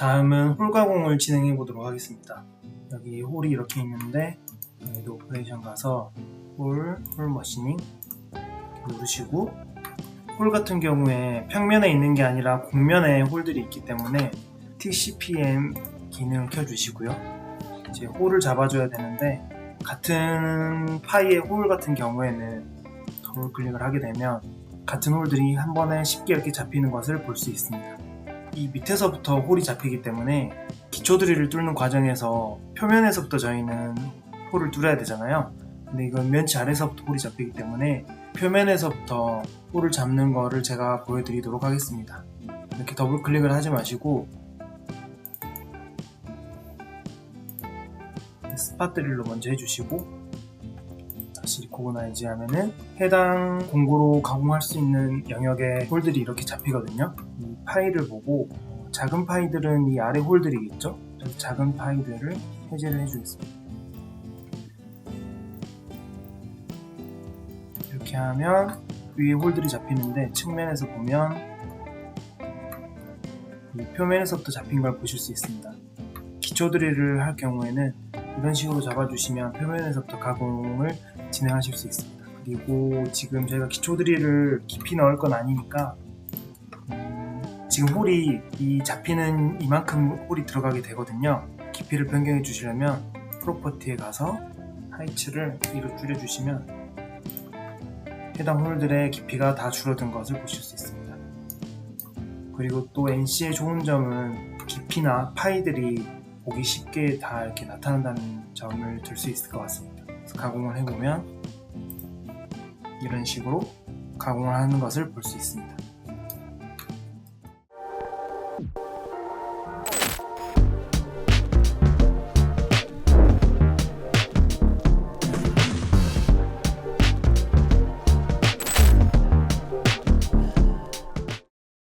홀 가공을 진행해 보도록 하겠습니다. 여기 홀이 이렇게 있는데 여기도 오퍼레이션 가서 홀, 홀 머신닝 누르시고 홀 같은 경우에 평면에 있는 게 아니라 곡면에 홀들이 있기 때문에 TCPM 기능을 켜주시고요. 이제 홀을 잡아줘야 되는데 같은 파이의 홀 같은 경우에는 더블 클릭을 하게 되면 같은 홀들이 한 번에 쉽게 이렇게 잡히는 것을 볼 수 있습니다. 이 밑에서부터 홀이 잡히기 때문에 기초 드릴을 뚫는 과정에서 표면에서부터 저희는 홀을 뚫어야 되잖아요. 근데 이건 면치 아래서부터 홀이 잡히기 때문에 표면에서부터 홀을 잡는 거를 제가 보여드리도록 하겠습니다. 이렇게 더블 클릭을 하지 마시고 스팟 드릴로 먼저 해주시고 다시 리코그나이즈 하면은 해당 공구로 가공할 수 있는 영역의 홀들이 이렇게 잡히거든요. 이 파일을 보고 어, 작은 파이들은 이 아래 홀들이겠죠? 그래서 작은 파이들을 해제를 해주겠습니다. 이렇게 하면 위에 홀들이 잡히는데 측면에서 보면 이 표면에서부터 잡힌 걸 보실 수 있습니다. 기초 드릴을 할 경우에는 이런 식으로 잡아주시면 표면에서부터 가공을 진행하실 수 있습니다. 그리고 지금 저희가 기초 드릴을 깊이 넣을 건 아니니까 음, 지금 홀이 이 잡히는 이만큼 홀이 들어가게 되거든요. 깊이를 변경해 주시려면 프로퍼티에 가서 하이츠를 위로 줄여주시면 해당 홀들의 깊이가 다 줄어든 것을 보실 수 있습니다. 그리고 또 NC의 좋은 점은 깊이나 파이들이 보기 쉽게 다 이렇게 나타난다는 점을 들 수 있을 것 같습니다. 가공을 해보면 이런 식으로 가공을 하는 것을 볼 수 있습니다.